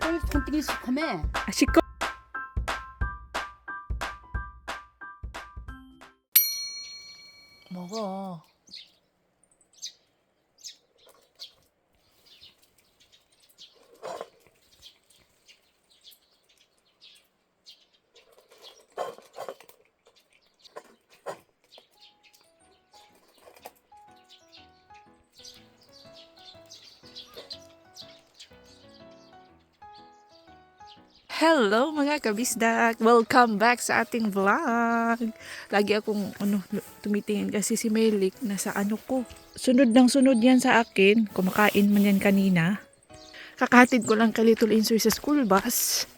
꼴통끼리 시커매. 아, 시커 Hello mga kabisdak! Welcome back sa ating vlog! Lagi akong ano, tumitingin kasi si Melik nasa ano ko. Sunod ng sunod yan sa akin. Kumakain man yan kanina. Kakahatid ko lang kay Little Insoy sa school bus.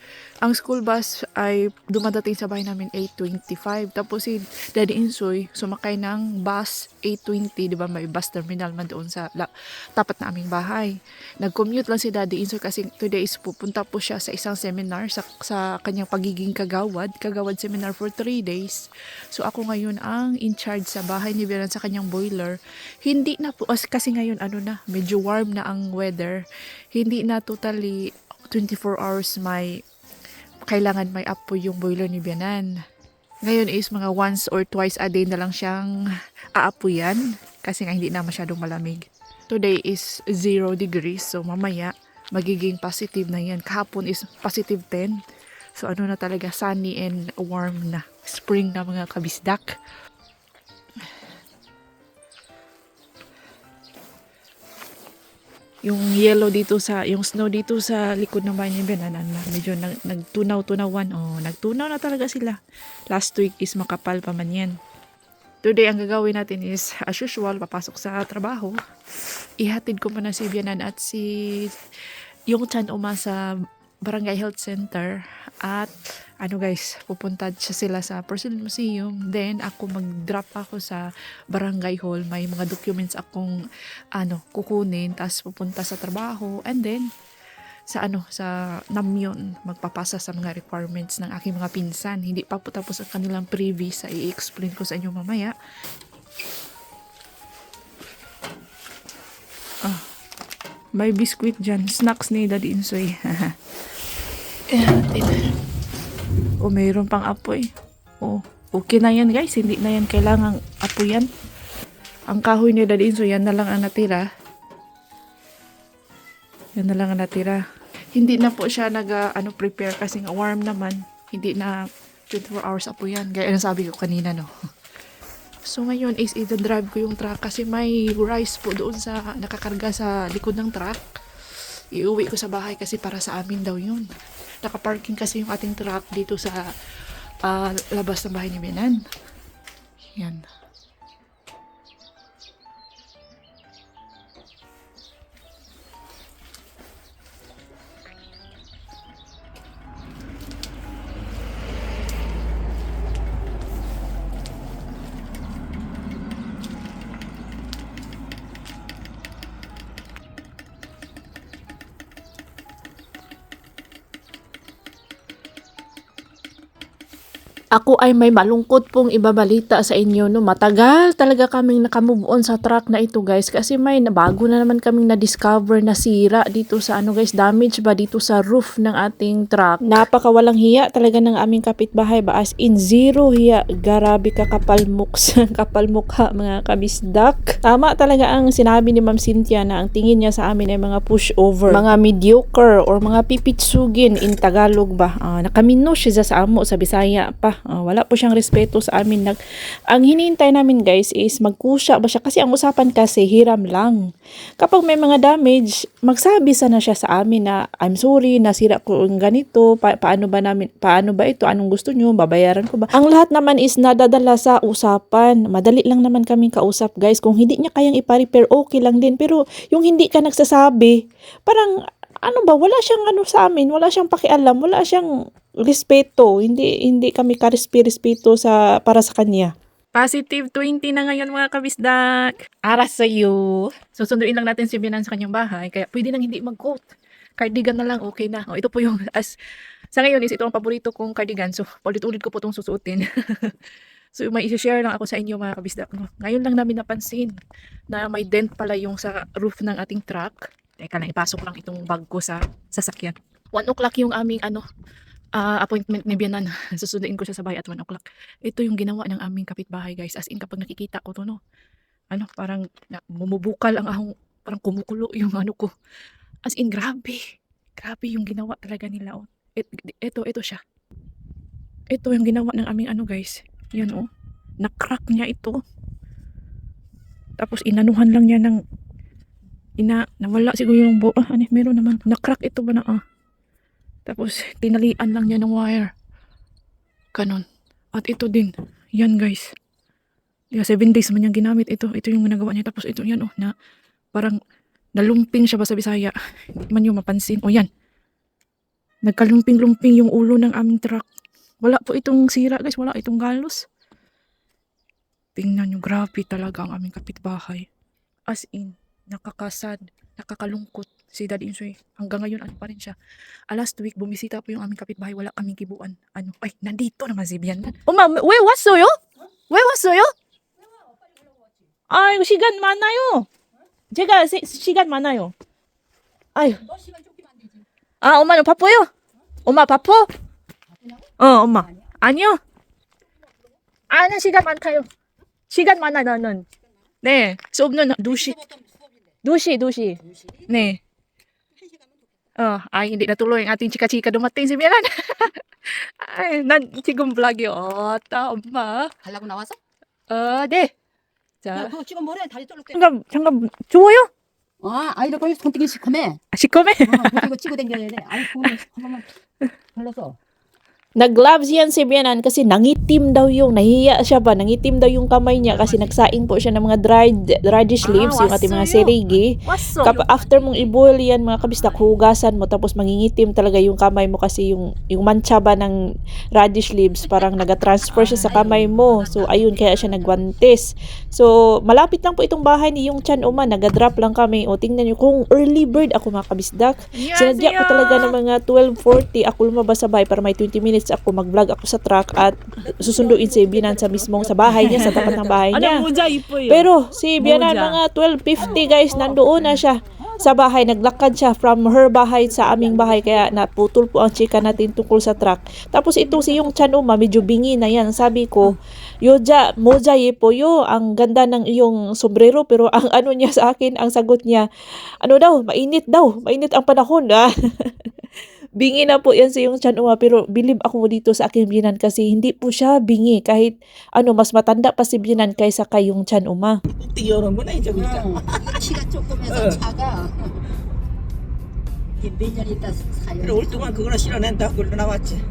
Ang school bus ay dumadating sa bahay namin 8.25. Tapos si Daddy Insoy sumakay ng bus 8.20. Di ba may bus terminal man doon sa la, tapat na aming bahay. Nag-commute lang si Daddy Insoy kasi today is pupunta po siya sa isang seminar sa, sa kanyang pagiging kagawad. Kagawad seminar for 3 days. So ako ngayon ang in charge sa bahay ni Biran sa kanyang boiler. Hindi na po, as- kasi ngayon ano na, medyo warm na ang weather. Hindi na totally 24 hours may kailangan may po yung boiler ni Bianan. Ngayon is mga once or twice a day na lang siyang aapuyan kasi nga hindi na masyadong malamig. Today is 0 degrees so mamaya magiging positive na yan. Kahapon is positive 10. So ano na talaga sunny and warm na. Spring na mga kabisdak. Yung yellow dito sa, yung snow dito sa likod ng bahay ni Benanan na medyo nag, nagtunaw-tunawan. Oh, nagtunaw na talaga sila. Last week is makapal pa man yan. Today, ang gagawin natin is, as usual, papasok sa trabaho. Ihatid ko muna si Bianan at si yung Chan Uma sa Barangay Health Center. At, ano guys, pupunta siya sila sa Porcelain Museum. Then, ako mag-drop ako sa Barangay Hall. May mga documents akong, ano, kukunin. Tapos, pupunta sa trabaho. And then, sa ano sa namyon magpapasa sa mga requirements ng aking mga pinsan hindi pa po tapos ang kanilang previous sa i-explain ko sa inyo mamaya ah, may biscuit dyan snacks ni Daddy Insoy o mayroon pang apoy o okay na yan guys hindi na yan kailangang apoy yan ang kahoy ni Daddy Insoy yan na lang ang natira yan na lang ang natira. Hindi na po siya nag ah, ano prepare kasi warm naman. Hindi na 24 hours apo yan. Gaya na sabi ko kanina no. So ngayon is i-drive ko yung truck kasi may rice po doon sa nakakarga sa likod ng truck. Iuwi ko sa bahay kasi para sa amin daw yun. Nakaparking kasi yung ating truck dito sa ah, labas ng bahay ni Benan. Yan. Ako ay may malungkot pong ibabalita sa inyo no. Matagal talaga kaming nakamove on sa truck na ito guys kasi may bago na naman kaming na-discover na sira dito sa ano guys, damage ba dito sa roof ng ating truck. Napakawalang hiya talaga ng aming kapitbahay ba as in zero hiya. Garabi ka kapal muks, kapal mukha mga kabisdak. Tama talaga ang sinabi ni Ma'am Cynthia na ang tingin niya sa amin ay mga pushover, mga mediocre or mga pipitsugin in Tagalog ba. Ah, nakamino siya sa amo sa Bisaya pa. Ah, wala po siyang respeto sa amin. Nag, ang hinihintay namin guys is magkusya ba siya kasi ang usapan kasi hiram lang. Kapag may mga damage, magsabi sana siya sa amin na I'm sorry, nasira ko ang ganito, pa- paano ba namin, paano ba ito, anong gusto nyo, babayaran ko ba? Ang lahat naman is nadadala sa usapan. Madali lang naman kaming kausap guys. Kung hindi niya kayang ipa-repair, okay lang din. Pero yung hindi ka nagsasabi, parang ano ba, wala siyang ano sa amin, wala siyang pakialam, wala siyang respeto. Hindi hindi kami karespi-respeto sa para sa kanya. Positive 20 na ngayon mga kabisdak. Ara sa iyo. Susunduin lang natin si Binan sa kanyang bahay. Kaya pwede nang hindi mag-coat. Cardigan na lang, okay na. O, ito po yung, as, sa ngayon is ito ang paborito kong cardigan. So, ulit-ulit ko po itong susuotin. so, may isi-share lang ako sa inyo mga kabisdak. Ngayon lang namin napansin na may dent pala yung sa roof ng ating truck. Teka lang, ipasok lang itong bag ko sa sasakyan. 1 o'clock yung aming ano, ah, appointment ni Bianan. Susunduin ko siya sa bahay at 1 o'clock. Ito yung ginawa ng aming kapitbahay guys. As in kapag nakikita ko to no, ano parang na, bumubukal ang ahong, parang kumukulo yung ano ko. As in grabe. Grabe yung ginawa talaga nila. Oh. Et, ito, ito siya. Ito yung ginawa ng aming ano guys. Yan oh. Nakrack niya ito. Tapos inanuhan lang niya ng ina nawala siguro yung buo. Ah, ano, meron naman. Nakrack ito ba na ah. Tapos tinalian lang niya ng wire. Ganon. At ito din. Yan guys. Yeah, seven days man niyang ginamit ito. Ito yung nagawa niya. Tapos ito yan oh. Na parang nalumping siya ba sa Bisaya. Hindi man yung mapansin. O yan. Nagkalumping-lumping yung ulo ng aming truck. Wala po itong sira guys. Wala itong galos. Tingnan nyo, grabe talaga ang aming kapitbahay. As in, nakakasad, nakakalungkot si Daddy Insoy. Hanggang ngayon, ano pa rin siya. Ah, last week, bumisita po yung aming kapitbahay. Wala kaming kibuan. Ano? Ay, nandito naman si Bian. Uma, 왜 왔어요? 왜 왔어요? 아이고, 시간 많아요. 제가 시, 시간 많아요. 아유. 아, 엄마는 바빠요? 엄마 바빠? 어, 엄마. 아니요. 아, 나 시간 많다요. 시간 많아, 나는. 네. 수업은 2시. 2시, 2시. 네. Oh, ay, hindi natuloy ang ating chika-chika dumating si Miran. ay, nan, 지금 vlog이요. 어, 엄마. 가려고 나와서? 어, 네. 자, 야, 그거 지금 뭐래? 다리 쫄르게. 잠깐, 잠깐, 좋아요? 아, 아이들 거기 손등이 시커매. 아, 시커매? 어, 그거 이거 치고 댕겨야 돼. 아이, 그거는 한 번만 걸러서. Nag-gloves yan si Bianan kasi nangitim daw yung, nahiya siya ba, nangitim daw yung kamay niya kasi nagsaing po siya ng mga dried radish Ah, leaves, yung ating mga serigi. Kap after mong i-boil yan mga kabistak, hugasan mo tapos mangingitim talaga yung kamay mo kasi yung yung mancha ba ng radish leaves parang naga-transfer siya sa kamay mo. So ayun kaya siya nagwantes. So malapit lang po itong bahay ni yung Chan Uma, naga-drop lang kami. O tingnan niyo kung early bird ako mga kabisdak. Sinadya ko talaga ng mga 12:40 ako lumabas sa bahay para may 20 minutes guys, ako mag-vlog ako sa truck at susunduin si Bianan sa mismong sa bahay niya, sa tapat ng bahay niya. Pero si Bianan mga 12.50 guys, nandoon na siya sa bahay. Naglakad siya from her bahay sa aming bahay kaya naputol po ang chika natin tungkol sa truck. Tapos itong si yung Chanuma, medyo bingi na yan. Sabi ko, Yoja, Moja Yepoyo, ang ganda ng iyong sombrero pero ang ano niya sa akin, ang sagot niya, ano daw, mainit daw, mainit ang panahon. Ah. bingi na po yan sa yung Chan Uma. Pero believe ako dito sa aking binan kasi hindi po siya bingi. Kahit ano, mas matanda pa si binan kaysa kay yung Chan Uma. 뛰어오는구나 이제 보니까. 응. 키가 조금해서 어. 차가. 이제 몇년 있다 사요. 그래 올 동안 그거나 실어낸다 그걸로 나왔지.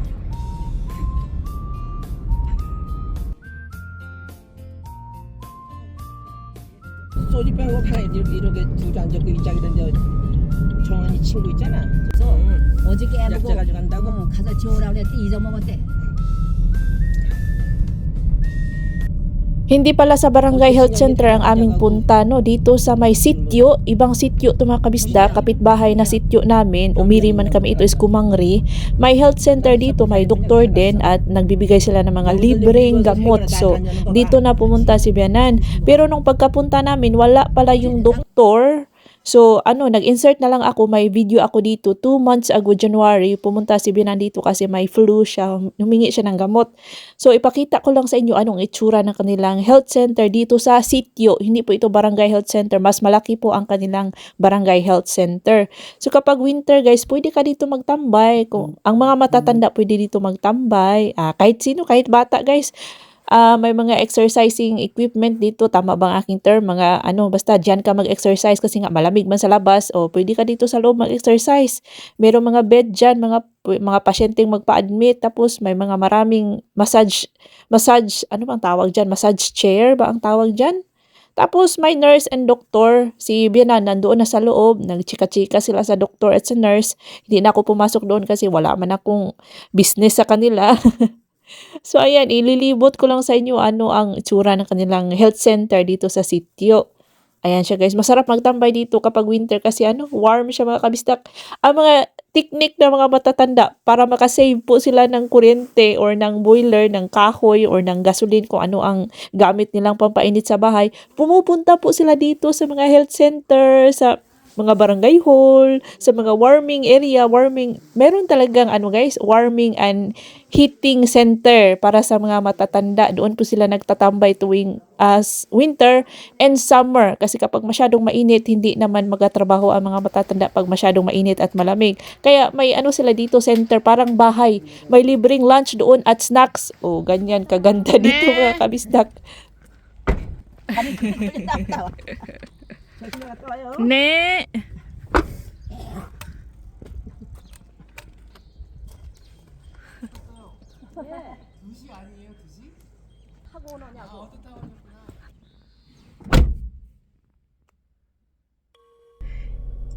소주병하고 하나 이렇게, 이렇게 주저앉았고 이짝이던 저 정원이 친구 있잖아. 그래서 응. 어저께 약재 보고 가져간다고. 응, 가서 지우라 그랬더니 잊어먹었대. Hindi pala sa Barangay Health Center ang aming punta, no? Dito sa may sityo, ibang sityo to mga kabisda, kapitbahay na sityo namin, umiri man kami ito is Kumangri. May health center dito, may doktor din at nagbibigay sila ng mga libreng gamot. So, dito na pumunta si Bianan. Pero nung pagkapunta namin, wala pala yung doktor. So, ano, nag-insert na lang ako, may video ako dito. Two months ago, January, pumunta si Bianan dito kasi may flu siya, humingi siya ng gamot. So, ipakita ko lang sa inyo anong itsura ng kanilang health center dito sa sityo. Hindi po ito barangay health center. Mas malaki po ang kanilang barangay health center. So, kapag winter, guys, pwede ka dito magtambay. Kung ang mga matatanda pwede dito magtambay. Ah, kahit sino, kahit bata, guys. Ah, may mga exercising equipment dito. Tama bang aking term? Mga ano, basta dyan ka mag-exercise kasi nga malamig man sa labas. O pwede ka dito sa loob mag-exercise. Meron mga bed dyan, mga mga pasyenteng magpa-admit. Tapos may mga maraming massage, massage, ano bang tawag dyan? Massage chair ba ang tawag dyan? Tapos may nurse and doctor. Si Bianan nandoon na sa loob. Nagchika-chika sila sa doctor at sa nurse. Hindi na ako pumasok doon kasi wala man akong business sa kanila. so ayan, ililibot ko lang sa inyo ano ang itsura ng kanilang health center dito sa sityo. Ayan siya guys. Masarap magtambay dito kapag winter kasi ano, warm siya mga kabistak. Ang mga technique ng mga matatanda para makasave po sila ng kuryente or ng boiler, ng kahoy or ng gasoline kung ano ang gamit nilang pampainit sa bahay. Pumupunta po sila dito sa mga health center, sa mga barangay hall, sa mga warming area, warming, meron talagang ano guys, warming and heating center para sa mga matatanda. Doon po sila nagtatambay tuwing as winter and summer. Kasi kapag masyadong mainit, hindi naman magatrabaho ang mga matatanda pag masyadong mainit at malamig. Kaya may ano sila dito, center, parang bahay. May libreng lunch doon at snacks. Oh, ganyan, kaganda dito mga kabisdak. ねえ。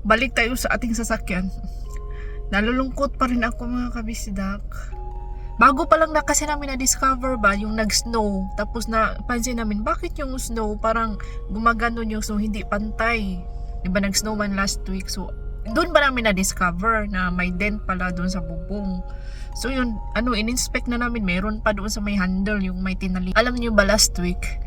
Balik tayo sa ating sasakyan. Nalulungkot pa rin ako mga kabisidak. Bago pa lang na kasi namin na-discover ba yung nag-snow. Tapos na pansin namin, bakit yung snow parang gumaganon yung snow, hindi pantay. Di ba nag-snow man last week? So, doon ba namin na-discover na may dent pala doon sa bubong. So yun, ano, in-inspect na namin, meron pa doon sa may handle, yung may tinali. Alam niyo ba last week,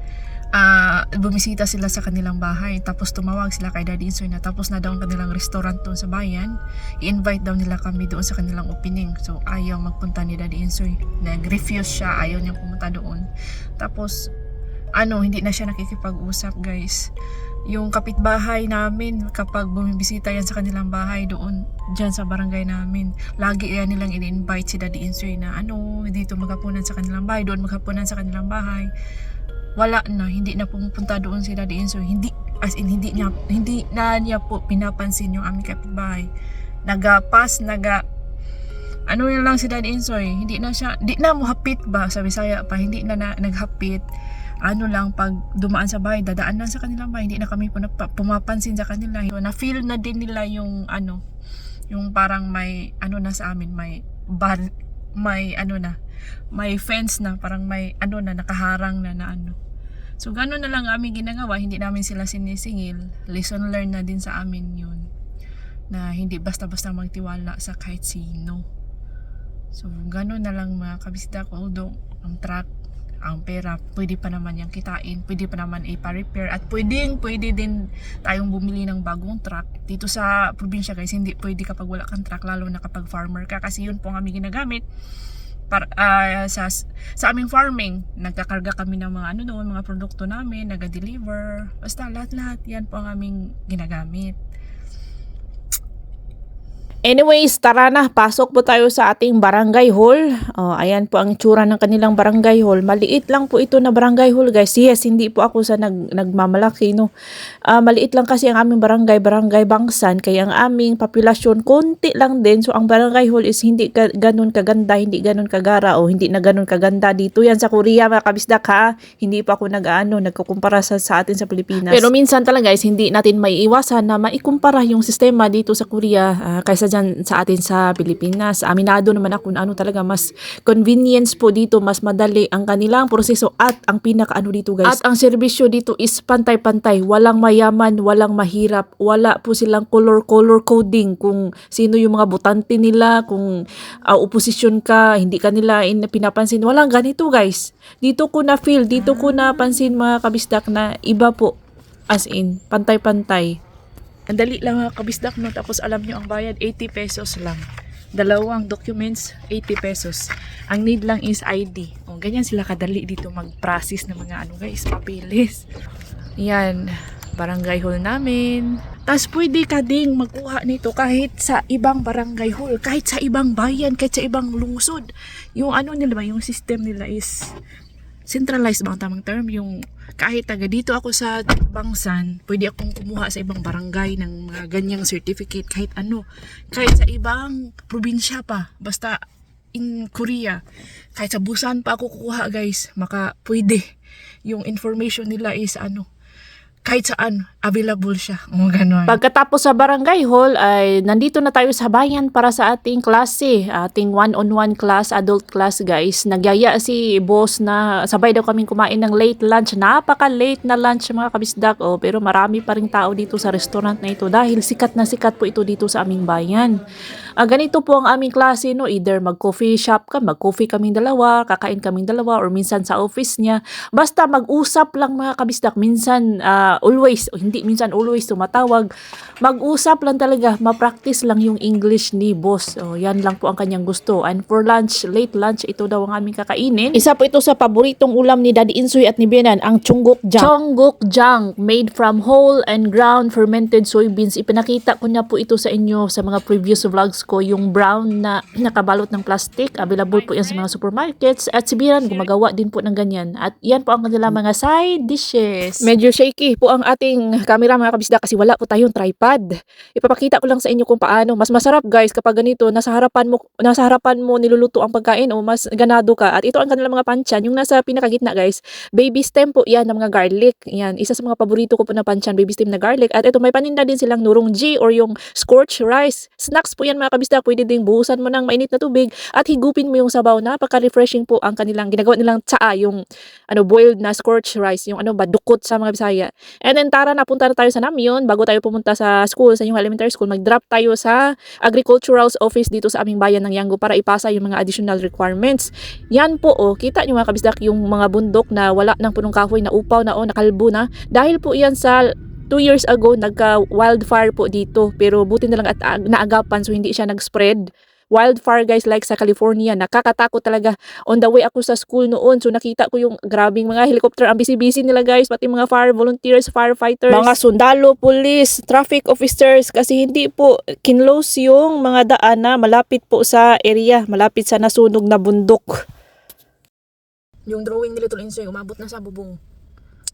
ah bumisita sila sa kanilang bahay tapos tumawag sila kay Daddy Insoy na tapos na daw ang kanilang restaurant doon sa bayan. I-invite daw nila kami doon sa kanilang opening. So ayaw magpunta ni Daddy Insoy. Nag-refuse siya ayaw niya pumunta doon. Tapos ano hindi na siya nakikipag-usap guys. Yung kapitbahay namin kapag bumibisita yan sa kanilang bahay doon dyan sa barangay namin lagi yan nilang in-invite si Daddy Insoy na ano dito maghapunan sa kanilang bahay doon maghapunan sa kanilang bahay wala na hindi na pumupunta doon si Daddy Enzo hindi as in hindi niya hindi na niya po pinapansin yung aming kapitbahay. Nagapas naga ano yun lang si Daddy Enzo hindi na siya hindi na mo hapit ba sa Bisaya pa? Hindi na, na naghapit. Ano lang pag dumaan sa bahay dadaan lang sa kanilang bahay. Hindi na kami punapa, pumapansin sa kanila. Na feel na din nila yung ano yung parang may ano na sa amin may bar may ano na may fence na parang may ano na nakaharang na na ano So, gano'n na lang aming ginagawa. Hindi namin sila sinisingil. Lesson learned na din sa amin yun. Na hindi basta-basta magtiwala sa kahit sino. So, gano'n na lang mga kabisdak. Although, ang truck, ang pera, pwede pa naman yung kitain. Pwede pa naman ipa-repair. At pwedeng, pwede din tayong bumili ng bagong truck. Dito sa probinsya guys, hindi pwede kapag wala kang truck. Lalo na kapag farmer ka. Kasi yun po ang aming ginagamit para ah, sa sa aming farming nagkakarga kami ng mga ano doon mga produkto namin naga-deliver basta lahat-lahat yan po ang aming ginagamit Anyways, tara na, pasok po tayo sa ating barangay hall. Oh, ayan po ang tsura ng kanilang barangay hall. Maliit lang po ito na barangay hall, guys. Yes, hindi po ako sa nag, nagmamalaki, no. Ah, maliit lang kasi ang aming barangay, barangay Bangsan, kaya ang aming populasyon konti lang din. So ang barangay hall is hindi ka, ganun kaganda, hindi ganun kagara o hindi na ganun kaganda dito. Yan sa Korea, mga kabisdak ha. Hindi pa ako nag-ano, nagkukumpara sa, sa atin sa Pilipinas. Pero minsan talaga guys, hindi natin may iwasan na maikumpara yung sistema dito sa Korea ah, kaysa dyan sa atin sa Pilipinas. Aminado naman ako na ano talaga mas convenience po dito, mas madali ang kanilang proseso at ang pinaka ano dito guys. At ang serbisyo dito is pantay-pantay. Walang mayaman, walang mahirap. Wala po silang color-color coding kung sino yung mga botante nila, kung uh, oposisyon ka, hindi ka nila in, pinapansin. Walang ganito guys. Dito ko na feel, dito ko na pansin mga kabisdak na iba po. As in, pantay-pantay. Ang dali lang mga kabisdak no, tapos alam nyo ang bayad 80 pesos lang. Dalawang documents, 80 pesos. Ang need lang is ID. O, ganyan sila kadali dito mag-process ng mga ano guys, papeles. Yan, barangay hall namin. Tapos pwede ka ding magkuha nito kahit sa ibang barangay hall, kahit sa ibang bayan, kahit sa ibang lungsod. Yung ano nila yung system nila is centralized ba ang tamang term? Yung kahit taga dito ako sa Bangsan, pwede akong kumuha sa ibang barangay ng mga ganyang certificate kahit ano. Kahit sa ibang probinsya pa. Basta in Korea. Kahit sa Busan pa ako kukuha guys. Maka pwede. Yung information nila is ano. Kahit saan, available siya. O ganon. Pagkatapos sa barangay hall ay nandito na tayo sa bayan para sa ating klase. Ating one-on-one class, adult class guys. Nagyaya si boss na sabay daw kaming kumain ng late lunch. Napaka-late na lunch mga kabisdak. Oh, pero marami pa rin tao dito sa restaurant na ito dahil sikat na sikat po ito dito sa aming bayan. Ah, ganito po ang aming klase, no? Either mag-coffee shop ka, mag-coffee kaming dalawa, kakain kaming dalawa, or minsan sa office niya. Basta mag-usap lang mga kabisdak. Minsan, ah, always, hindi minsan always tumatawag. Mag-usap lang talaga, ma-practice lang yung English ni boss. O, yan lang po ang kanyang gusto. And for lunch, late lunch, ito daw ang aming kakainin. Isa po ito sa paboritong ulam ni Daddy Insoy at ni Benan, ang chunggok jang. Chonggok jang, made from whole and ground fermented soybeans. Ipinakita ko na po ito sa inyo sa mga previous vlogs ko, yung brown na nakabalot ng plastic. Available po yan sa mga supermarkets. At si Biran, gumagawa din po ng ganyan. At yan po ang kanilang mga side dishes. Medyo shaky po ang ating camera mga kabisda kasi wala po tayong tripod. Ipapakita ko lang sa inyo kung paano. Mas masarap guys kapag ganito, nasa harapan mo, nasa harapan mo niluluto ang pagkain o mas ganado ka. At ito ang kanilang mga panchan. Yung nasa pinakagitna guys, baby stem po yan ng mga garlic. Yan, isa sa mga paborito ko po na panchan, baby stem na garlic. At ito may paninda din silang nurong G or yung scorched rice. Snacks po yan mga kabisda. Pwede ding buhusan mo ng mainit na tubig at higupin mo yung sabaw. Napaka-refreshing po ang kanilang ginagawa nilang tsaa, yung ano boiled na scorched rice, yung ano ba, dukot sa mga Bisaya. And then tara, napunta na tayo sa Namyon bago tayo pumunta sa school, sa yung elementary school. Mag-drop tayo sa agricultural office dito sa aming bayan ng Yango para ipasa yung mga additional requirements. Yan po, oh, kita nyo mga kabisdak, yung mga bundok na wala ng punong kahoy na upaw na, oh, nakalbo na. Dahil po yan sa two years ago, nagka-wildfire po dito. Pero buti na lang at ag- naagapan so hindi siya nag-spread. Wildfire guys like sa California, nakakatakot talaga. On the way ako sa school noon, so nakita ko yung grabing mga helicopter, ang busy-busy nila guys, pati mga fire volunteers, firefighters, mga sundalo, police, traffic officers, kasi hindi po kinlose yung mga daan na malapit po sa area, malapit sa nasunog na bundok. Yung drawing nila tuloy sa'yo, umabot na sa bubong.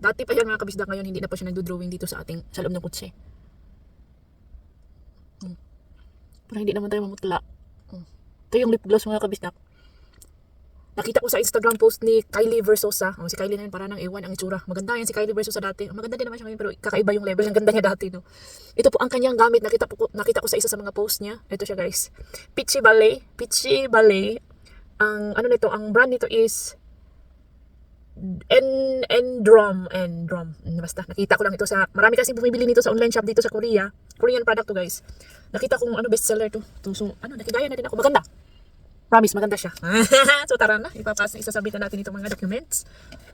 Dati pa yan mga kabisda ngayon, hindi na pa siya nagdo-drawing dito sa ating, sa loob ng kutse. Hmm. Para hindi naman tayo mamutla. Ito yung lip gloss mga kabisda. Nakita ko sa Instagram post ni Kylie Versosa. Oh, si Kylie na yun, para nang iwan ang itsura. Maganda yan si Kylie Versosa dati. Maganda din naman siya ngayon, pero kakaiba yung level. Ang ganda niya dati, no? Ito po ang kanyang gamit. Nakita, po, nakita ko sa isa sa mga post niya. Ito siya, guys. Peachy Ballet. Peachy Ballet. Ang, ano nito, ang brand nito is en Endrom Endrom Mm, basta nakita ko lang ito sa marami kasi bumibili nito sa online shop dito sa Korea Korean product to guys nakita kong ano bestseller to, to so ano nakigaya na din ako maganda promise maganda siya. So tara na. Ipapasa isasabitan natin itong mga documents.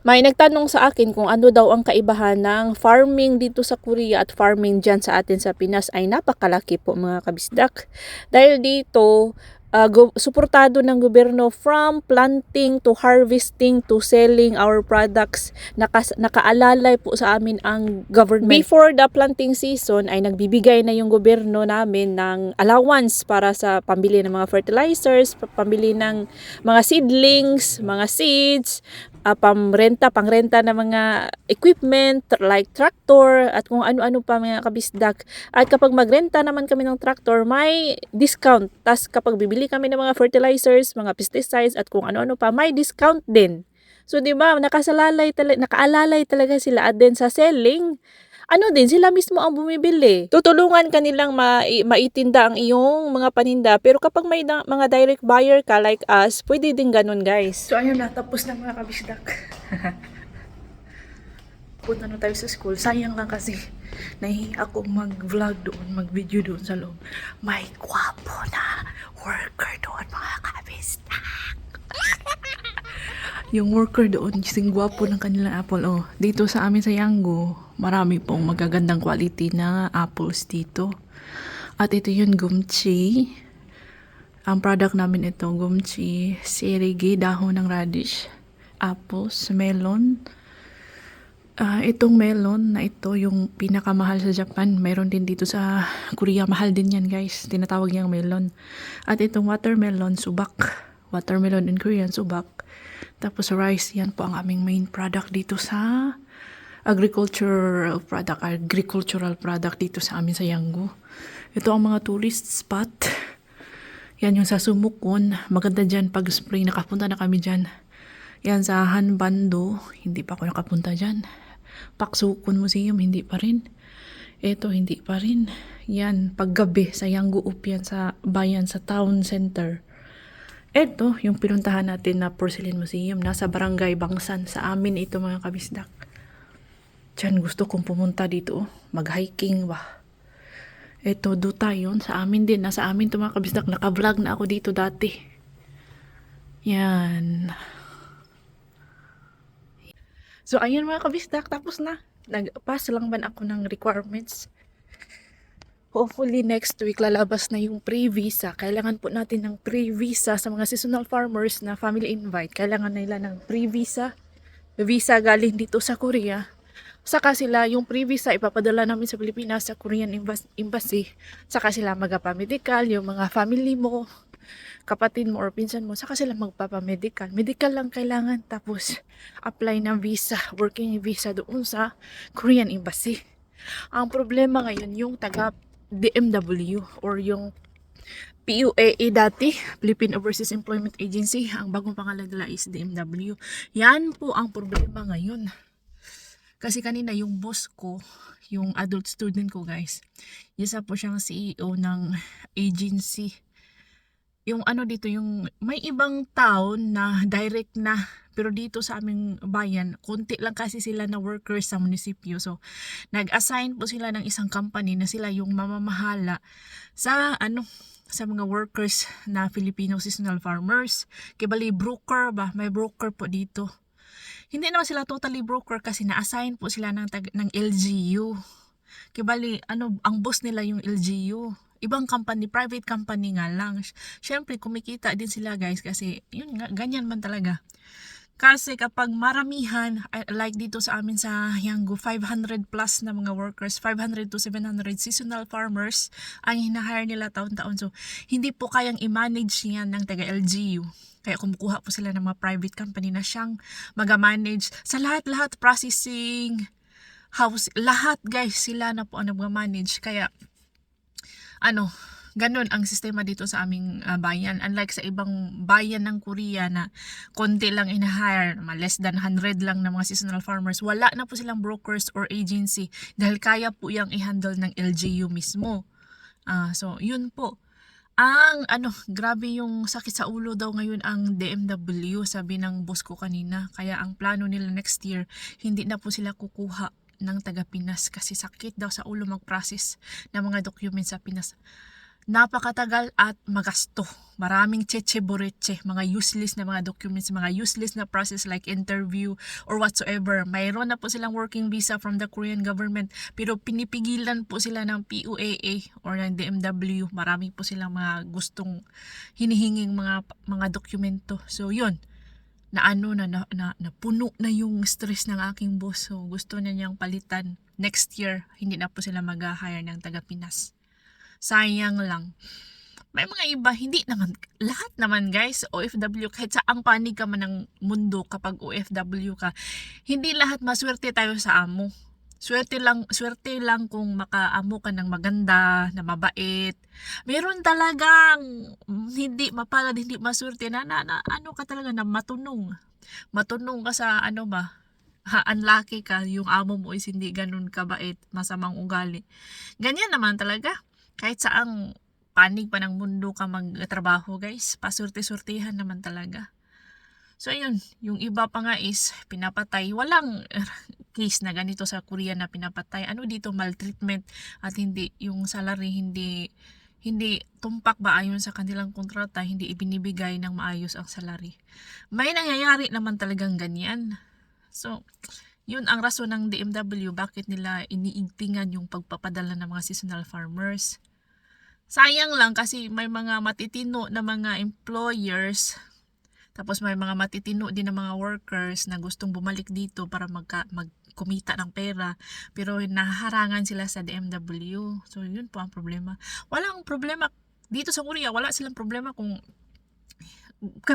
May nagtanong sa akin kung ano daw ang kaibahan ng farming dito sa Korea at farming dyan sa atin sa Pinas ay napakalaki po mga kabisdak. Dahil dito uh, go- suportado ng gobyerno from planting to harvesting to selling our products. Nakas- nakaalalay po sa amin ang government. Before the planting season ay nagbibigay na yung gobyerno namin ng allowance para sa pambili ng mga fertilizers, pa- pambili ng mga seedlings, mga seeds, uh, pamrenta, pangrenta ng mga equipment like tractor at kung ano-ano pa mga kabisdak. At kapag magrenta naman kami ng tractor, may discount. Tas kapag bibili kami ng mga fertilizers, mga pesticides at kung ano-ano pa, may discount din. So 'di ba, nakasalalay talaga, nakaalalay talaga sila at din sa selling. Ano din, sila mismo ang bumibili. Tutulungan kanilang ma maitinda ang iyong mga paninda. Pero kapag may mga direct buyer ka like us, pwede din ganun guys. So ayun na, tapos na mga kabisdak. Punta na tayo sa school. Sayang lang kasi nahi ako mag-vlog doon, mag-video doon sa loob. May kwapo na worker doon mga kabisdak. Yung worker doon, kasing gwapo ng kanilang apple. Oh, dito sa amin sa Yango, marami pong magagandang quality na apples dito. At ito yung gumchi. Ang product namin ito, gumchi, sirigi, dahon ng radish, apples, melon. Ah, itong melon na ito, yung pinakamahal sa Japan, meron din dito sa Korea. Mahal din yan guys. Tinatawag niyang melon. At itong watermelon, subak. Watermelon in Korean, subak. Tapos rice, yan po ang aming main product dito sa agricultural product, agricultural product dito sa amin sa Yango. Ito ang mga tourist spot. Yan yung sa Sumukon. Maganda dyan pag spring. Nakapunta na kami dyan. Yan sa Hanbando. Hindi pa ako nakapunta dyan. Paksukon Museum. Hindi pa rin. Ito hindi pa rin. Yan. Paggabi sa Yango Upyan sa bayan sa town center. Ito, yung pinuntahan natin na Porcelain Museum, nasa Barangay Bangsan. Sa amin ito mga kabisdak. Diyan gusto kong pumunta dito. oh. Mag-hiking ba? Ito, duta yun. Sa amin din. Nasa amin ito mga kabisdak. Naka-vlog na ako dito dati. Yan. So, ayun mga kabisdak. Tapos na. nag-pass lang man ako ng requirements. Hopefully next week lalabas na yung pre-visa. Kailangan po natin ng pre-visa sa mga seasonal farmers na family invite. Kailangan nila ng pre-visa. Visa galing dito sa Korea. Saka sila, yung pre-visa ipapadala namin sa Pilipinas sa Korean Embas- Embassy. Saka sila magpapamedical, yung mga family mo, kapatid mo or pinsan mo, saka sila magpapamedical. Medical lang kailangan. Tapos, apply ng visa, working visa doon sa Korean Embassy. Ang problema ngayon, yung taga DMW or yung PUAE dati, Philippine Overseas Employment Agency, ang bagong pangalan nila is DMW. Yan po ang problema ngayon. Kasi kanina yung boss ko, yung adult student ko guys, isa po siyang CEO ng agency. Yung ano dito, yung may ibang town na direct na, pero dito sa aming bayan, konti lang kasi sila na workers sa munisipyo. So, nag-assign po sila ng isang company na sila yung mamamahala sa ano sa mga workers na Filipino seasonal farmers. Kibali broker ba? May broker po dito. Hindi naman sila totally broker kasi na-assign po sila ng, tag- ng LGU. Kibali, ano, ang boss nila yung LGU. Ibang company, private company nga lang. Siyempre, kumikita din sila guys kasi yun nga, ganyan man talaga. Kasi kapag maramihan, like dito sa amin sa Yanggo, 500 plus na mga workers, 500 to 700 seasonal farmers ang hinahire nila taon-taon. So, hindi po kayang i-manage yan ng taga-LGU. Kaya kumukuha po sila ng mga private company na siyang mag-manage sa lahat-lahat processing, house, lahat guys, sila na po ang nag-manage. Kaya, ano, ganun ang sistema dito sa aming ah, bayan. Unlike sa ibang bayan ng Korea na konti lang in-hire, less than 100 lang na mga seasonal farmers, wala na po silang brokers or agency dahil kaya po yung i-handle ng LGU mismo. Ah, so, yun po. Ang ano, grabe yung sakit sa ulo daw ngayon ang DMW, sabi ng boss ko kanina. Kaya ang plano nila next year, hindi na po sila kukuha ng taga Pinas kasi sakit daw sa ulo mag-process ng mga documents sa Pinas. Napakatagal at magasto. Maraming cheche boreche, mga useless na mga documents, mga useless na process like interview or whatsoever. Mayroon na po silang working visa from the Korean government pero pinipigilan po sila ng PUAA or ng DMW. Marami po silang mga gustong hinihinging mga mga dokumento. So yun, na ano na, na, na napuno na yung stress ng aking boss. So gusto na niyang palitan next year. Hindi na po sila mag-hire ng taga Pinas. Sayang lang. May mga iba, hindi naman, lahat naman guys, OFW, kahit sa ang panig ka man ng mundo kapag OFW ka, hindi lahat maswerte tayo sa amo. Swerte lang, swerte lang kung makaamo ka ng maganda, na mabait. Meron talagang hindi mapalad, hindi maswerte na, na, na ano ka talaga na matunong. Matunong ka sa ano ba, ha, unlucky ka, yung amo mo is hindi ganun kabait, masamang ugali. Ganyan naman talaga. Kahit saang panig pa ng mundo ka magtrabaho guys, pasurte-surtihan naman talaga. So ayun, yung iba pa nga is pinapatay. Walang case na ganito sa Korea na pinapatay. Ano dito maltreatment at hindi yung salary hindi hindi tumpak ba ayon sa kanilang kontrata, hindi ibinibigay ng maayos ang salary. May nangyayari naman talagang ganyan. So, yun ang rason ng DMW bakit nila iniigtingan yung pagpapadala ng mga seasonal farmers. Sayang lang kasi may mga matitino na mga employers tapos may mga matitino din na mga workers na gustong bumalik dito para magka, magkumita ng pera pero nahaharangan sila sa DMW. So yun po ang problema. Walang problema dito sa Korea, wala silang problema kung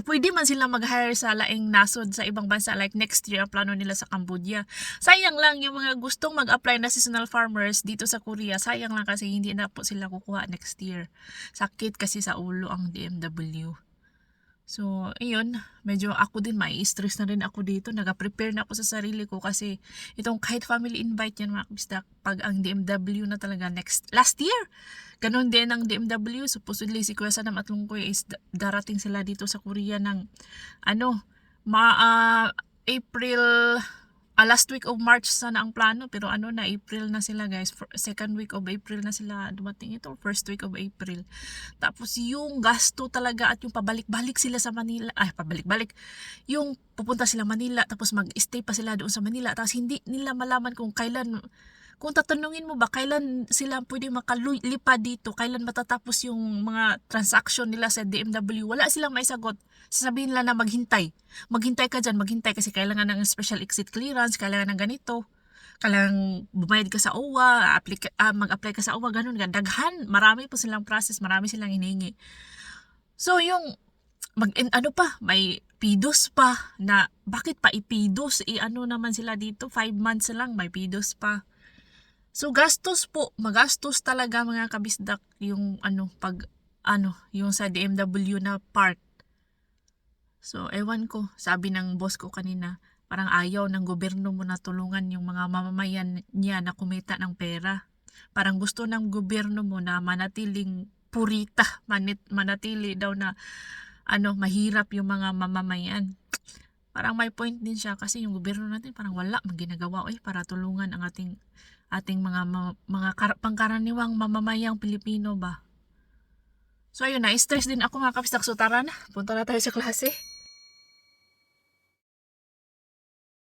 pwede man sila mag-hire sa laing nasod sa ibang bansa like next year ang plano nila sa Cambodia. Sayang lang yung mga gustong mag-apply na seasonal farmers dito sa Korea. Sayang lang kasi hindi na po sila kukuha next year. Sakit kasi sa ulo ang DMW. So, ayun, medyo ako din mai-stress na rin ako dito. Nag-prepare na ako sa sarili ko kasi itong kahit family invite yan mga kabisdak, pag ang DMW na talaga next, last year, ganun din ang DMW. Supposedly si Kuya Sanam at Lungkoy is da- darating sila dito sa Korea ng, ano, ma, ah, April ah, last week of March sana ang plano pero ano na April na sila guys. For, second week of April na sila dumating ito first week of April. Tapos yung gasto talaga at yung pabalik-balik sila sa Manila ay pabalik-balik. Yung pupunta sila Manila tapos mag-stay pa sila doon sa Manila. Tapos hindi nila malaman kung kailan kung tatanungin mo ba kailan sila pwede makalipad dito? Kailan matatapos yung mga transaction nila sa DMW wala silang maisagot. Sasabihin nila na maghintay. Maghintay ka dyan, maghintay kasi kailangan ng special exit clearance, kailangan ng ganito, kailangan bumayad ka sa OWA, ka- ah, mag-apply ka sa OWA, ganun, daghan, marami po silang process, marami silang hinihingi. So, yung, mag, ano pa, may pidos pa, na, bakit pa ipidos, i ano naman sila dito, 5 months lang, may pidos pa. So, gastos po, magastos talaga mga kabisdak, yung ano, pag, ano, yung sa DMW na part. So, ewan ko, sabi ng boss ko kanina, parang ayaw ng gobyerno mo na tulungan yung mga mamamayan niya na kumita ng pera. Parang gusto ng gobyerno mo na manatiling purita, manit, manatili daw na ano, mahirap yung mga mamamayan. Parang may point din siya kasi yung gobyerno natin parang wala ginagawa eh para tulungan ang ating ating mga mga kar- pangkaraniwang mamamayang Pilipino ba. So ayun na, stress din ako mga kapistak. So tara na, punta na tayo sa klase.